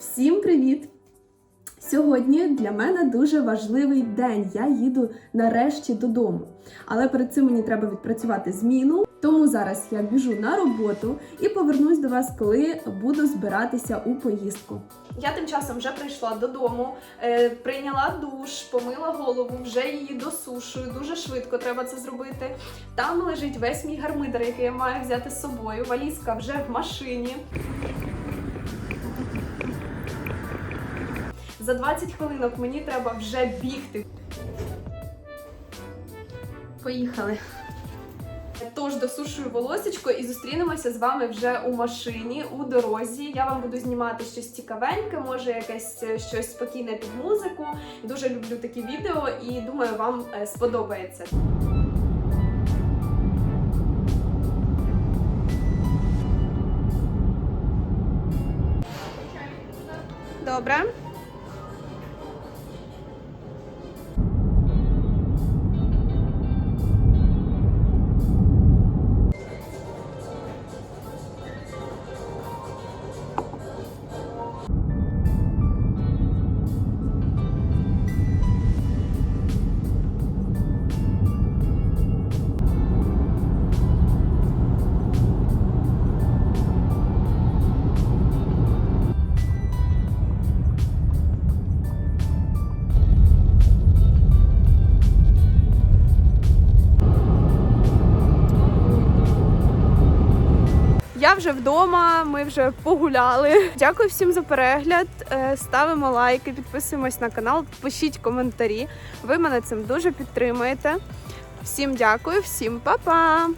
Всім привіт! Сьогодні для мене дуже важливий день. Я їду нарешті додому. Але перед цим мені треба відпрацювати зміну. Тому зараз я біжу на роботу і повернусь до вас, коли буду збиратися у поїздку. Я тим часом вже прийшла додому, е, прийняла душ, помила голову, вже її досушую. Дуже швидко треба це зробити. Там лежить весь мій гармидер, який я маю взяти з собою. Валізка вже в машині. За 20 хвилинок мені треба вже бігти. Поїхали. Тож досушую волосечко і зустрінемося з вами вже у машині, у дорозі. Я вам буду знімати щось цікавеньке, може якесь е, щось спокійне під музику. Дуже люблю такі відео і думаю, вам е, сподобається. Добре. Я вже вдома, ми вже погуляли. Дякую всім за перегляд. Е, Ставимо лайки, підписуємось на канал, пишіть коментарі. Ви мене цим дуже підтримуєте. Всім дякую, всім па-па!